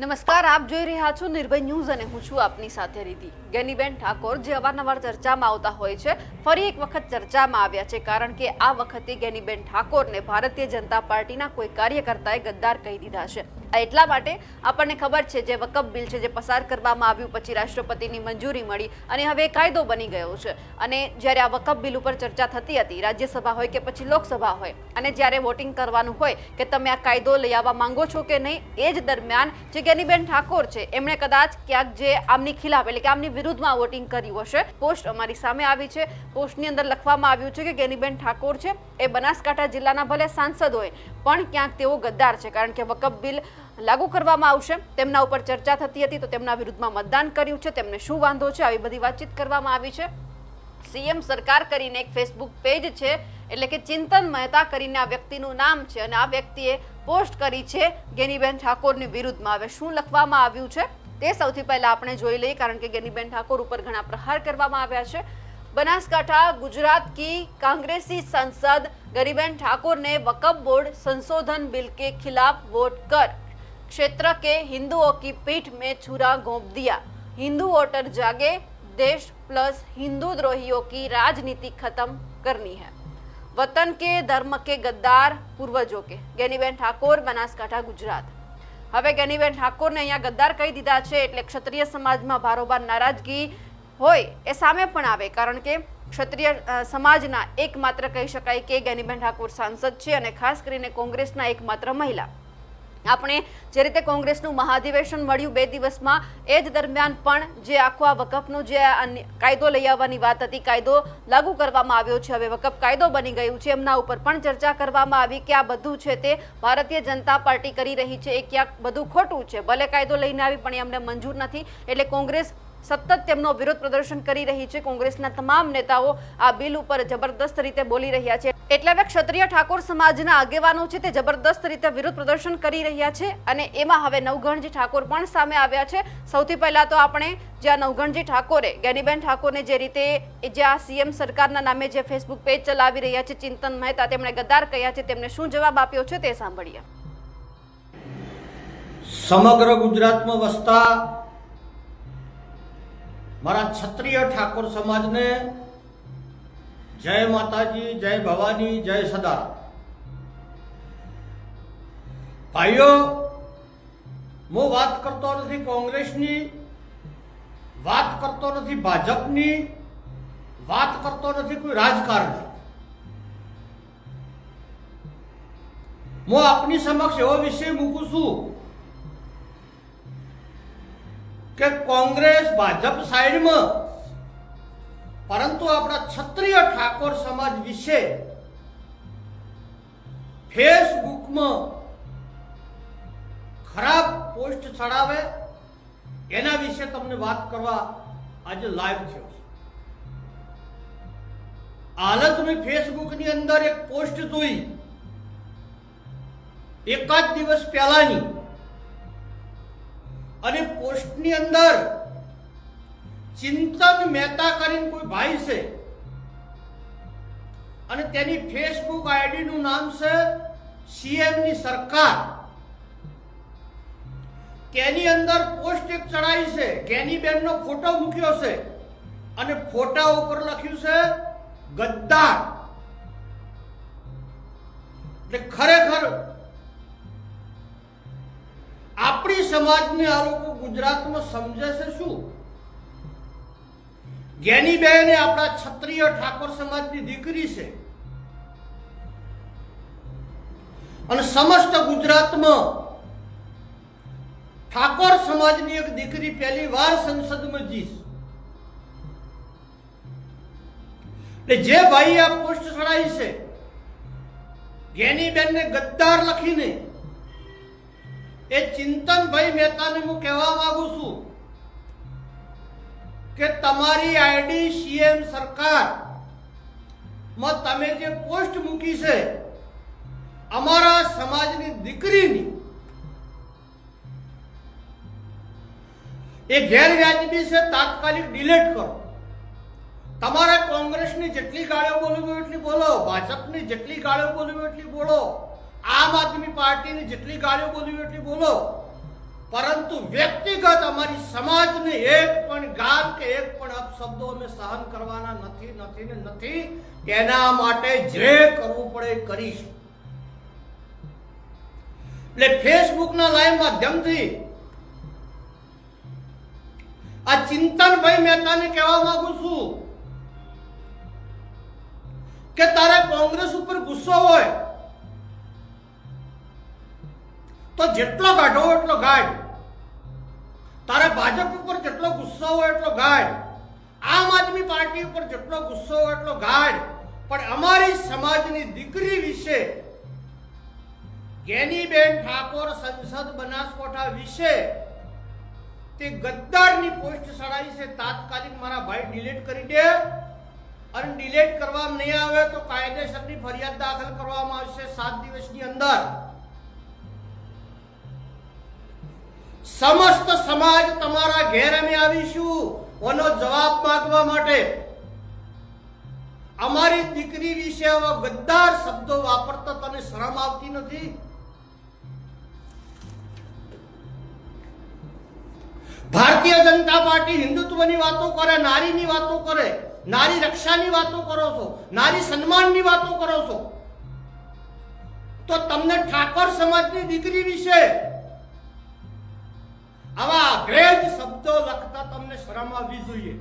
નમસ્કાર, આપ જોઈ રહ્યા છો નિર્ભય ન્યૂઝ અને હું છું આપની સાથે રીતિ ગેનીબેન ઠાકોર, જે અવારનવાર ચર્ચામાં આવતા હોય છે, ફરી એક વખત ચર્ચામાં આવ્યા છે, કારણ કે આ વખતે ગેનીબેન ઠાકોરને ભારતીય જનતા પાર્ટીના કોઈ કાર્યકર્તાએ ગદ્દાર કહી દીધા છે. એટલા માટે આપણને ખબર છે જે વકફ બિલ છે જે પસાર કરવામાં આવ્યું પછી રાષ્ટ્રપતિની મંજૂરી મળી અને હવે કાયદો બની ગયો છે. અને જ્યારે આ વકફ બિલ ઉપર ચર્ચા થતી હતી, રાજ્યસભા હોય કે પછી લોકસભા હોય, અને જ્યારે વોટિંગ કરવાનું હોય કે તમે આ કાયદો લઈ આવવા માંગો છો કે નહીં, એ જ દરમિયાન જે ગેનીબેન ઠાકોર છે, એમણે કદાચ ક્યાંક જે આમની ખિલાફ એટલે કે આમની વિરુદ્ધમાં વોટિંગ કર્યું હશે, પોસ્ટ અમારી સામે આવી છે. પોસ્ટની અંદર લખવામાં આવ્યું છે કે ગેનીબેન ઠાકોર છે એ બનાસકાંઠા જિલ્લાના ભલે સાંસદ હોય, પણ ક્યાંક તેઓ ગદ્દાર છે. કારણ કે વકફ બિલ લાગુ કરવામાં આવશે. તેમના ઉપર ચર્ચા થતી હતી તો તેમના વિરુદ્ધમાં મતદાન કર્યું છે. તેમને શું વાંધો છે? આવી બધી વાતચીત કરવામાં આવી છે. સીએમ સરકાર કરીને એક ફેસબુક પેજ છે, એટલે કે ચિંતન મહેતા કરીને આ વ્યક્તિનું નામ છે અને આ વ્યક્તિએ પોસ્ટ કરી છે ગેનીબેન ઠાકોરની વિરુદ્ધમાં. હવે શું લખવામાં આવ્યું છે? તે સૌથી પહેલા આપણે જોઈ લઈએ, કારણ કે ગેનીબેન ઠાકોર ઉપર ઘણા પ્રહાર કરવામાં આવ્યા છે. बनासकांठा गुजरात की कांग्रेसी सांसद गरीबेन ठाकुर ने वक्फ बोर्ड संशोधन बिल के खिलाफ वोट कर क्षेत्र के हिंदुओं की पीठ में छुरा घोंप दिया हिंदू वोटर जागे देश प्लस हिंदू द्रोहियों की राजनीति खत्म करनी है वतन के धर्म के गद्दार पूर्वजों के ગેનીબેન ઠાકોર બનાસકાંઠા ગુજરાત હવે ગેનીબેન ઠાકોરને અહીંયા ગદ્દાર કહી દીધા છે એટલે ક્ષત્રિય સમાજમાં ભારોભાર નારાજગી હોય એ સામે પણ આવે, કારણ કે ક્ષત્રિય સમાજના એકમાત્ર કહી શકાય કે જ્ઞાનીબેન ઠાકોર સાંસદ છે અને ખાસ કરીને કોંગ્રેસના એકમાત્ર મહિલા. આપણે જે રીતે કોંગ્રેસનું મહાધિવેશન મળ્યું બે દિવસમાં, એ જ દરમિયાન પણ જે આખો આ વકફનો જે કાયદો લઈ આવવાની વાત હતી, કાયદો લાગુ કરવામાં આવ્યો છે, હવે વકફ કાયદો બની ગયું છે, એમના ઉપર પણ ચર્ચા કરવામાં આવી કે આ બધું છે તે ભારતીય જનતા પાર્ટી કરી રહી છે, એ ક્યાંક બધું ખોટું છે, ભલે કાયદો લઈને આવી પણ એમને મંજૂર નથી, એટલે કોંગ્રેસ સતત તેમનો વિરોધ પ્રદર્શન કરી રહી છે. કોંગ્રેસના તમામ નેતાઓ આ બિલ ઉપર જબરદસ્ત રીતે બોલી રહ્યા છે. એટલે હવે ક્ષત્રિય ઠાકોર સમાજના આગેવાનો છે તે જબરદસ્ત રીતે વિરોધ પ્રદર્શન કરી રહ્યા છે અને એમાં હવે નવઘણજી ઠાકોર પણ સામે આવ્યા છે. સૌથી પહેલા તો આપણે જ્યાં નવગણજી ઠાકોરે, ગેનીબેન ઠાકોરને જે રીતે જ્યાં સીએમ સરકારના નામે જે ફેસબુક પેજ ચલાવી રહ્યા છે, ચિંતન મહેતા તેમણે ગદ્દાર કહ્યા છે, તેમને શું જવાબ આપ્યો છે તે સાંભળીએ. સમગ્ર ગુજરાતમાં વસતા મારા ક્ષત્રિય ઠાકોર સમાજને જય માતાજી, જય ભવાની, જય સદા. ભાઈઓ, હું વાત કરતો નથી કોંગ્રેસની, વાત કરતો નથી ભાજપની, વાત કરતો નથી કોઈ રાજકારણની હું આપની સમક્ષ એવો વિષય મૂકું છું કે કોંગ્રેસ ભાજપ સાઈડમાં. પરંતુ આપણા ક્ષત્રિય ઠાકોર સમાજ વિશે ફેસબુકમાં ખરાબ પોસ્ટ ચડાવે, એના વિશે તમને વાત કરવા આજે લાઈવ થયો છું. હાલ જ મેં ફેસબુકની અંદર એક પોસ્ટ જોઈ. એકાદ દિવસ પહેલાની. અને પોસ્ટની અંદર ચિંતન મહેતા કરીને કોઈ ભાઈ છે અને તેની ફેસબુક આઈડી નું નામ છે સીએમની સરકાર. તેની અંદર પોસ્ટ એક ચડાવી છે ગેનીબેન નો ફોટો મૂક્યો છે અને ફોટા ઉપર લખ્યું છે, ગદ્દાર. એટલે ખરેખર આપણી સમાજને આ લોકો ગુજરાતમાં સમજે છે શું? જ્ઞાનીબેન એ આપણા ક્ષત્રિય ઠાકોર સમાજની દીકરી છે. અને સમસ્ત ગુજરાતમાં ઠાકોર સમાજની એક દીકરી પહેલી વાર સંસદમાં જીશ જે ભાઈ આ પોસ્ટ ચડાવી છે જ્ઞાનીબેનને ગદ્દાર લખીને એ ચિંતનભાઈ મહેતાને હું કહેવા માંગુ છું કે તમારી આઈડી સીએમ સરકારમાં તમે જે પોસ્ટ મૂકી છે, અમારા સમાજની દીકરીની, એ ગેરવ્યાજબી છે, તાત્કાલિક ડિલીટ કરો. તમારે કોંગ્રેસની જેટલી ગાળીઓ બોલવી એટલી બોલો, ભાજપની જેટલી ગાળીઓ બોલવી એટલી બોલો. આમ આદમી પાર્ટીની જેટલી ગાળીઓ બોલવી એટલી બોલો. પરંતુ વ્યક્તિગત અમારી સમાજને એક પણ ગાલ કે એક પણ અપશબ્દો અમે સહન કરવાના નથી નથી ને નથી, તેના માટે જે કરવું પડે કરીશું. એટલે ફેસબુકના લાઈવ માધ્યમથી આ ચિંતનભાઈ મહેતાને કહેવા માંગુ છું કે તારે કોંગ્રેસ ઉપર ગુસ્સો હોય તો જેટલો કાઢો એટલો ગાઢ. તારે ભાજપ ઉપર જેટલો ગુસ્સો હોય એટલો ગાઢ. આમ આદમી પાર્ટી ઉપર જેટલો ગુસ્સો હોય એટલો ગાઢ. પણ અમારી સમાજની દીકરી વિશે, ગેનીબેન ઠાકોર સંસદ બનાસકોઠા વિશે, તે ગદ્દારની પોસ્ટ સડાઈ છે, તાત્કાલિક મારા ભાઈ ડિલીટ કરી દે. અને ડિલીટ કરવામાં નહીં આવે તો કાયદેસરની ફરિયાદ દાખલ કરવામાં આવશે સાત દિવસની અંદર. સમસ્ત સમાજ તમારા ઘેર અમે આવીશું. ઓનો જવાબ માંગવા માટે અમારી દીકરી વિશે આવા ગદ્દાર શબ્દો વાપરતા તને શરમ આવતી નથી? ભારતીય જનતા પાર્ટી હિન્દુત્વની વાતો કરે, નારીની વાતો કરે, નારી રક્ષાની વાતો કરો છો, નારી સન્માનની વાતો કરો છો, તો તમને ઠાકોર સમાજની દીકરી વિશે આવા અગ્રેજ શબ્દો લખતા તમને શરમ આવવી જોઈએ.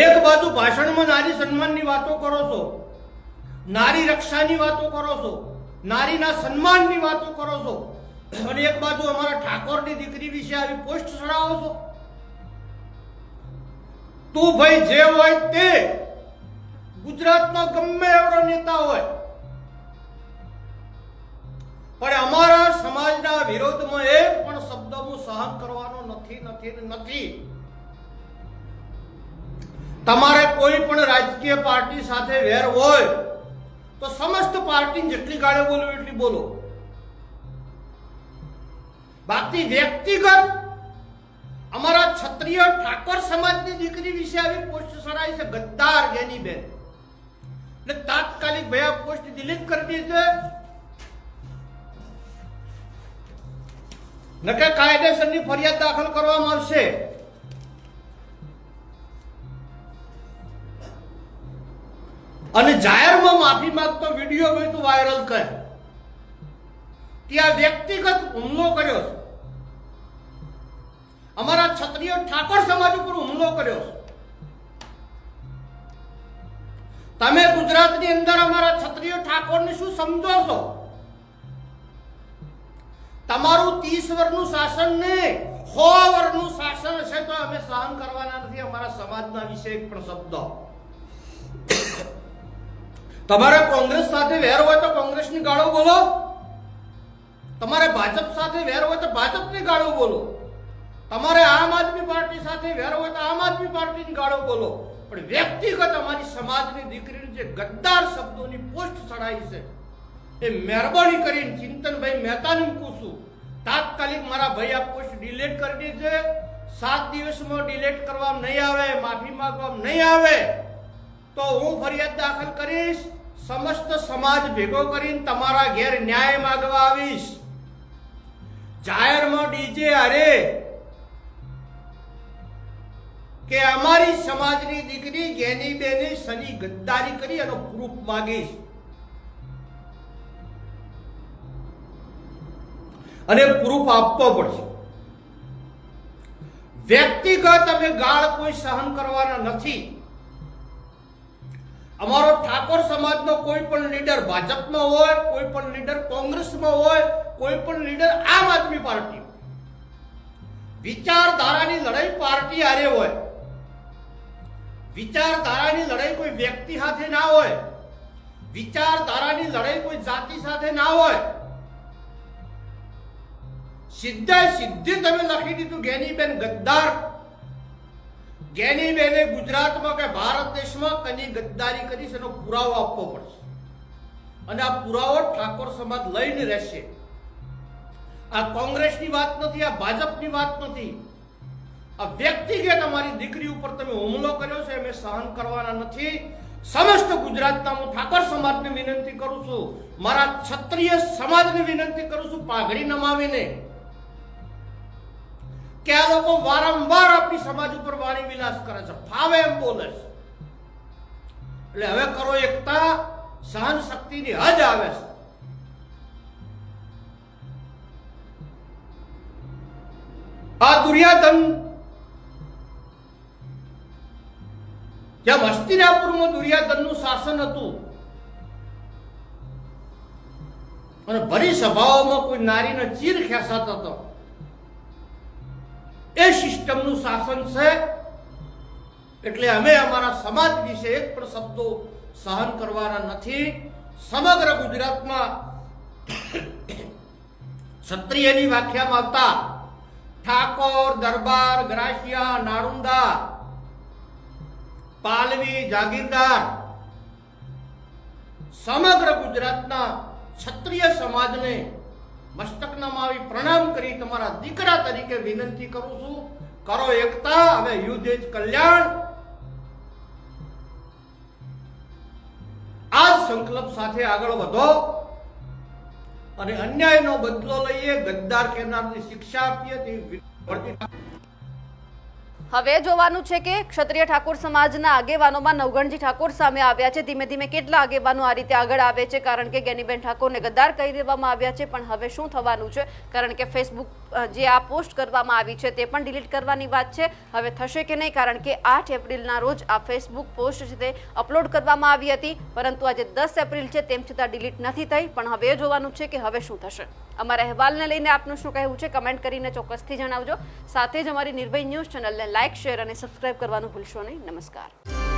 એક બાજુ ભાષણમાં નારી સન્માનની વાતો કરો છો, નારી રક્ષાની વાતો કરો છો, નારીના સન્માનની વાતો કરો છો, અને એક બાજુ અમારા ઠાકોરની દીકરી વિશે આવી પોસ્ટ ચડાવો છો. તું ભાઈ જે હોય તે ગુજરાતનો ગમે એવડો નેતા હોય. પણ અમારા સમાજના વિરોધમાં એક પણ શબ્દ હું સહન કરવાનો નથી નથી નથી. તમારે કોઈ પણ રાજકીય પાર્ટી સાથે વેર હોય, તો સમસ્ત પાર્ટી જેટલી ગાળે બોલો એટલી બોલો. બાકી વ્યક્તિગત અમારા ક્ષત્રિય ઠાકોર સમાજની દીકરી વિશે આવી પોસ્ટ સડાઈ છે, ગદ્દાર ગેની બેન. ને તાત્કાલિક ભયા પોસ્ટ ડિલીટ કરી દીધી નકે કાયદેસરની ફરિયાદ દાખલ કરવામાં આવશે. અને જાહેરમાં માફી માંગતો વીડિયો મેં તું વાયરલ કર ત્યાં વ્યક્તિગત હુમલો કર્યો છે. ક્ષત્રિય ઠાકોર સમાજ ઉપર હુમલો કર્યો તમે ગુજરાતની અંદર અમારા ક્ષત્રિય ઠાકોરને શું સમજો છો? તમારું ત્રીસ વર્ષનું શાસન ને સો વર્ષનું શાસન હશે તો અમે સહન કરવાના નથી, અમારા સમાજના વિશે એક પણ શબ્દ તમારે કોંગ્રેસ સાથે વેર હોય તો કોંગ્રેસની ગાળો બોલો. તમારે ભાજપ સાથે વેર હોય તો ભાજપની ગાળો બોલો. તમારે આમ આદમી પાર્ટી સાથે વેર હોય તો આમ આદમી પાર્ટીની ગાળો બોલો. પણ વ્યક્તિગત અમારી સમાજની દીકરીની જે ગદ્દાર શબ્દોની પોસ્ટ ચડાઈ છે, એ મહેરબાની કરીને ચિંતનભાઈ મહેતાને મૂકું છું, તાત્કાલિક મારા ભાઈ આ પોસ્ટ ડિલીટ કરી દેજે. સાત દિવસમાં ડિલીટ કરવામાં નહીં આવે, માફી માંગવામાં નહીં આવે. તો હું ફરિયાદ દાખલ કરીશ, સમસ્ત સમાજ ભેગો કરીને તમારા ઘેર ન્યાય માંગવા આવીશ. જાહેરમાં ડીજે અરે કે અમારી સમાજની દીકરી જેની બેને સની ગદ્દારી કરી એનો પ્રૂફ માગીશ. અને પ્રૂફ આપવો પડશે. વ્યક્તિગત અમે ગાળ કોઈ સહન કરવાના નથી. અમારો ઠાકોર સમાજનો કોઈ પણ લીડર ભાજપમાં હોય, કોઈ પણ લીડર કોંગ્રેસમાં હોય, કોઈ પણ લીડર આમ આદમી પાર્ટી. વિચારધારાની લડાઈ પાર્ટી હારે હોય. વિચારધારાની લડાઈ કોઈ વ્યક્તિ સાથે ના હોય. વિચારધારાની લડાઈ કોઈ જાતિ સાથે ના હોય. સીધા સીધી તમે લખી દીધું, ગેનીબેન ગદ્દાર. ગેનીબેને ગુજરાતમાં કે ભારત દેશમાં કની ગદ્દારી કરી છે, એનો પુરાવો આપવો પડશે. અને આ પુરાવો ઠાકોર સમાજ લઈને રહેશે. આ કોંગ્રેસની વાત નથી, આ ભાજપની વાત નથી. આ વ્યક્તિગત અમારી દીકરી ઉપર તમે હુમલો કર્યો છે, અમે સહન કરવાના નથી. સમસ્ત ગુજરાતના હું ઠાકર સમાજને વિનંતી કરું છું. મારા ક્ષત્રિય સમાજને વિનંતી કરું છું, પાઘડી નમાવીને. કે આ લોકો વારંવાર આપણી સમાજ ઉપર વાણી વિલાસ કરે છે. ફાવે એમ બોલે છે. એટલે હવે કરો એકતા, સહન શક્તિની હદ આવે છે. આ દુર્યાધન જેમ હસ્તિનાપુરમાં દુર્યાધનનું શાસન હતું. અને ભરી સભાઓમાં કોઈ નારીનો ચીર ખેસાત હતો. એ સિસ્ટમનું શાસન છે. એટલે અમે અમારા સમાજ વિશે એક પણ શબ્દો સહન કરવાના નથી. સમગ્ર ગુજરાતમાં ક્ષત્રિયની વ્યાખ્યામાં આવતા ઠાકોર, દરબાર, ગ્રાસિયા, નાળુંદા પાલવી જાગીરદાર. સમગ્ર ગુજરાતના ક્ષત્રિય સમાજને મસ્તક નમાવી પ્રણામ કરી તમારા દીકરા તરીકે વિનંતી કરું છું. કરો એકતા, હવે યુદ્ધ જ કલ્યાણ. આ સંકલ્પ સાથે આગળ વધો અને અન્યાયનો બદલો લઈએ, ગદ્દાર કહેનારની શિક્ષા આપીએ, તે હવે જોવાનું છે કે ક્ષત્રિય ઠાકોર સમાજના આગેવાનોમાં નવગણજી ઠાકોર સામે આવ્યા છે. ધીમે ધીમે કેટલા આગેવાનો આ રીતે આગળ આવે છે? કારણ કે ગેનીબેન ઠાકોરને ગદ્દાર કહી દેવામાં આવ્યા છે. પણ હવે શું થવાનું છે? કારણ કે ફેસબુક જે આ પોસ્ટ કરવામાં આવી છે તે પણ ડિલીટ કરવાની વાત છે. હવે થશે કે નહીં? કારણ કે આઠ એપ્રિલના રોજ આ ફેસબુક પોસ્ટ છે તે અપલોડ કરવામાં આવી હતી. પરંતુ આજે દસ એપ્રિલ છે તેમ છતાં ડિલીટ નથી થઈ. પણ હવે જોવાનું છે કે હવે શું થશે. અમારા અહેવાલને લઈને આપનું શું કહેવું છે? કમેન્ટ કરીને ચોક્કસથી જણાવજો. સાથે જ અમારી નિર્ભય ન્યૂઝ ચેનલને લાઇક, શેર અને સબસ્ક્રાઇબ કરવાનું ભૂલશો નહીં. નમસ્કાર.